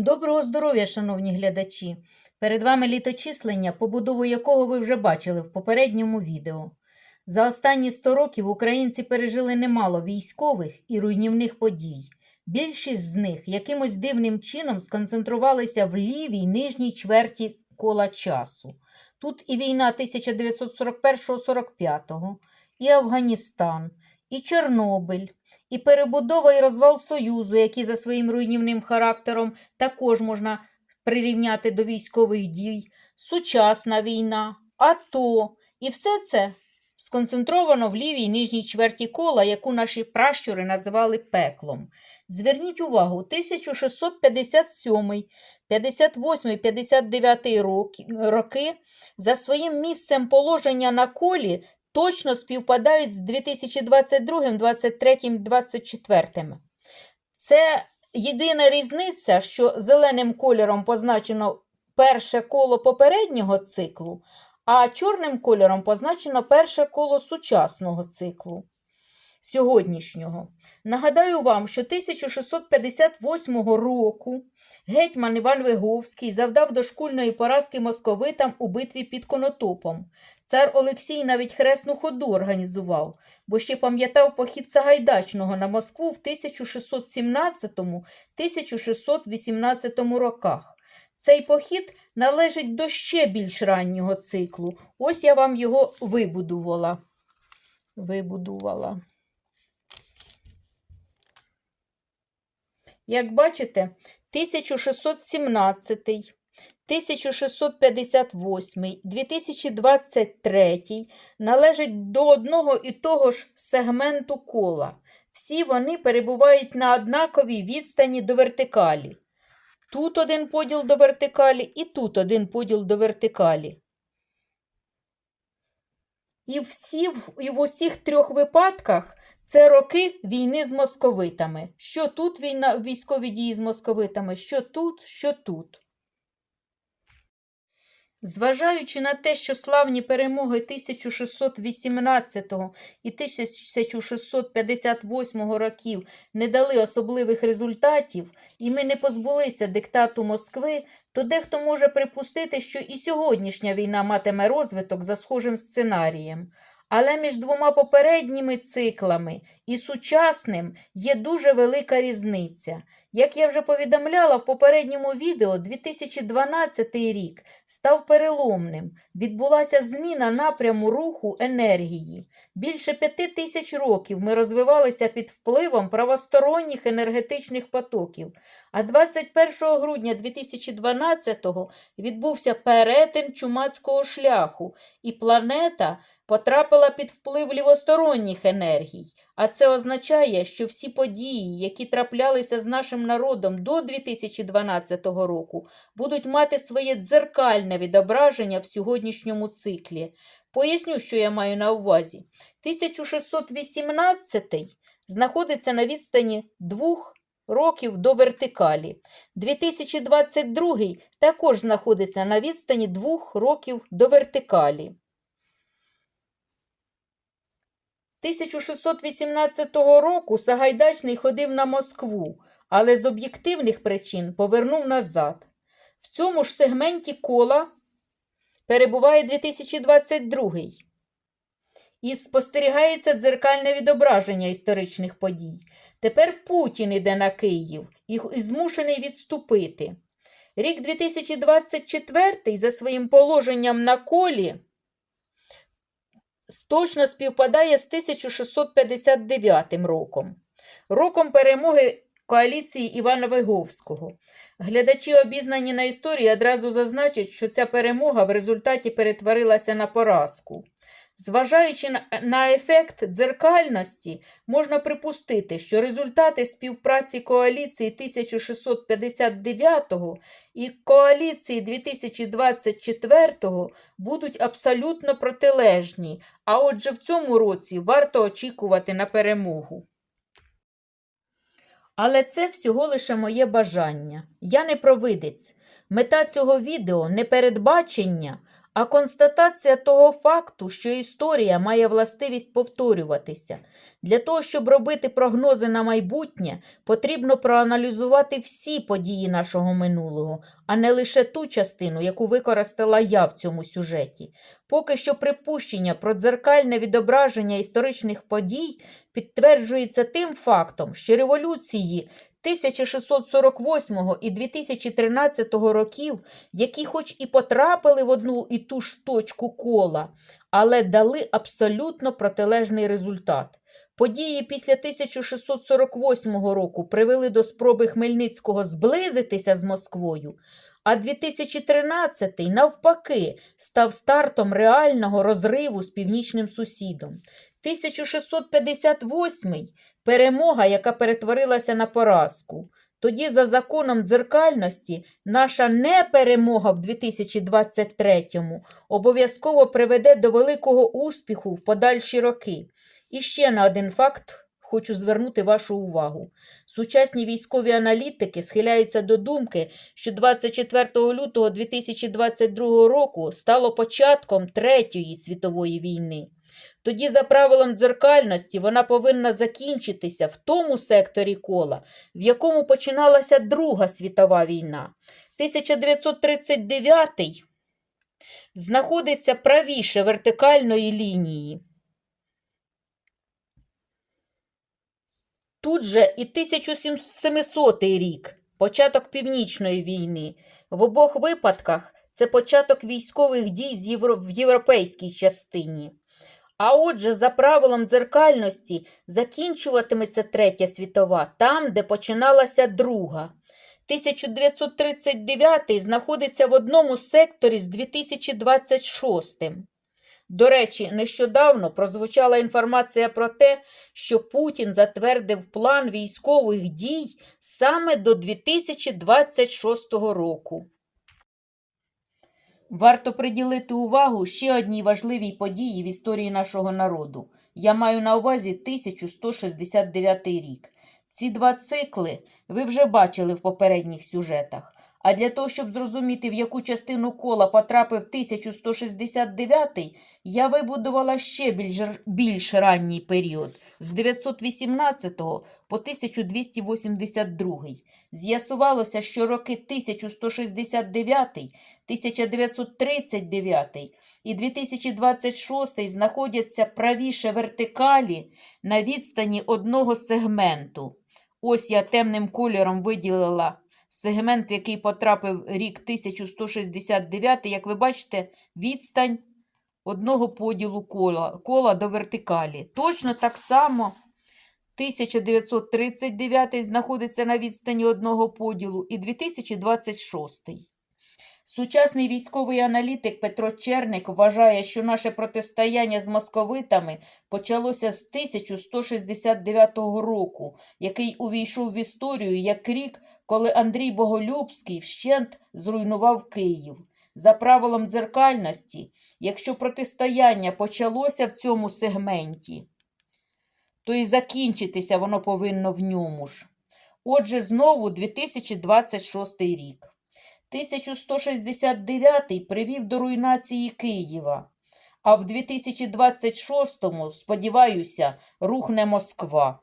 Доброго здоров'я, шановні глядачі! Перед вами літочислення, побудову якого ви вже бачили в попередньому відео. За останні 100 років українці пережили немало військових і руйнівних подій. Більшість з них якимось дивним чином сконцентрувалися в лівій нижній чверті кола часу. Тут і війна 1941-45, і Афганістан, і Чорнобиль, і перебудова і розвал Союзу, які за своїм руйнівним характером також можна прирівняти до військових дій, сучасна війна, АТО. І все це сконцентровано в лівій нижній чверті кола, яку наші пращури називали пеклом. Зверніть увагу, 1657, 58, 59 роки, роки за своїм місцем положення на колі точно співпадають з 2022, 23, 24. Це єдина різниця, що зеленим кольором позначено перше коло попереднього циклу, а чорним кольором позначено перше коло сучасного циклу. Сьогоднішнього. Нагадаю вам, що 1658 року гетьман Іван Виговський завдав дошкульної поразки московитам у битві під Конотопом. Цар Олексій навіть хресну ходу організував, бо ще пам'ятав похід Сагайдачного на Москву в 1617-1618 роках. Цей похід належить до ще більш раннього циклу. Ось я вам його вибудувала. Вибудувала. Як бачите, 1617, 1658, 2023 належать до одного і того ж сегменту кола. Всі вони перебувають на однаковій відстані до вертикалі. Тут один поділ до вертикалі і тут один поділ до вертикалі. І, всі, і в усіх трьох випадках це роки війни з московитами. Що тут війна, військові дії з московитами, що тут, що тут. Зважаючи на те, що славні перемоги 1618 і 1658 років не дали особливих результатів, і ми не позбулися диктату Москви, то дехто може припустити, що і сьогоднішня війна матиме розвиток за схожим сценарієм. Але між двома попередніми циклами і сучасним є дуже велика різниця. Як я вже повідомляла в попередньому відео, 2012 рік став переломним. Відбулася зміна напряму руху енергії. Більше п'яти тисяч років ми розвивалися під впливом правосторонніх енергетичних потоків. А 21 грудня 2012-го відбувся перетин чумацького шляху, і планета потрапила під вплив лівосторонніх енергій. А це означає, що всі події, які траплялися з нашим народом до 2012 року, будуть мати своє дзеркальне відображення в сьогоднішньому циклі. Поясню, що я маю на увазі. 1618 знаходиться на відстані двох років до вертикалі. 2022 також знаходиться на відстані двох років до вертикалі. 1618 року Сагайдачний ходив на Москву, але з об'єктивних причин повернув назад. В цьому ж сегменті кола перебуває 2022 і спостерігається дзеркальне відображення історичних подій. Тепер Путін іде на Київ і змушений відступити. Рік 2024 за своїм положенням на колі точно співпадає з 1659 роком, роком перемоги коаліції Івана Виговського. Глядачі, обізнані на історії, одразу зазначать, що ця перемога в результаті перетворилася на поразку. Зважаючи на ефект дзеркальності, можна припустити, що результати співпраці коаліції 1659 і коаліції 2024 будуть абсолютно протилежні, а отже в цьому році варто очікувати на перемогу. Але це всього лише моє бажання. Я не провидець. Мета цього відео не передбачення, а констатація того факту, що історія має властивість повторюватися. Для того, щоб робити прогнози на майбутнє, потрібно проаналізувати всі події нашого минулого, а не лише ту частину, яку використала я в цьому сюжеті. Поки що припущення про дзеркальне відображення історичних подій підтверджується тим фактом, що революції 1648 і 2013 років, які хоч і потрапили в одну і ту ж точку кола, але дали абсолютно протилежний результат. Події після 1648 року привели до спроби Хмельницького зблизитися з Москвою, а 2013 навпаки став стартом реального розриву з північним сусідом. 1658 перемога, яка перетворилася на поразку. Тоді, за законом дзеркальності, наша неперемога в 2023-му обов'язково приведе до великого успіху в подальші роки. І ще на один факт хочу звернути вашу увагу. Сучасні військові аналітики схиляються до думки, що 24 лютого 2022 року стало початком Третьої світової війни. Тоді, за правилом дзеркальності, вона повинна закінчитися в тому секторі кола, в якому починалася Друга світова війна. 1939 знаходиться правіше вертикальної лінії. Тут же і 1700 рік, початок Північної війни. В обох випадках це початок військових дій в європейській частині. А отже, за правилом дзеркальності закінчуватиметься Третя світова там, де починалася Друга. 1939 знаходиться в одному секторі з 2026. До речі, нещодавно прозвучала інформація про те, що Путін затвердив план військових дій саме до 2026 року. Варто приділити увагу ще одній важливій події в історії нашого народу. Я маю на увазі 1169 рік. Ці два цикли ви вже бачили в попередніх сюжетах. А для того, щоб зрозуміти, в яку частину кола потрапив 1169, я вибудувала ще більш, більш ранній період з 918 по 1282. З'ясувалося, що роки 1169, 1939 і 2026 знаходяться правіше вертикалі на відстані одного сегменту. Ось я темним кольором виділила сегмент, в який потрапив рік 1169, як ви бачите, відстань одного поділу кола, кола до вертикалі. Точно так само 1939 знаходиться на відстані одного поділу і 2026. Сучасний військовий аналітик Петро Черник вважає, що наше протистояння з московитами почалося з 1169 року, який увійшов в історію як рік, коли Андрій Боголюбський вщент зруйнував Київ. За правилом дзеркальності, якщо протистояння почалося в цьому сегменті, то і закінчитися воно повинно в ньому ж. Отже, знову 2026 рік. 1169 привів до руйнації Києва, а в 2026-му, сподіваюся, рухне Москва.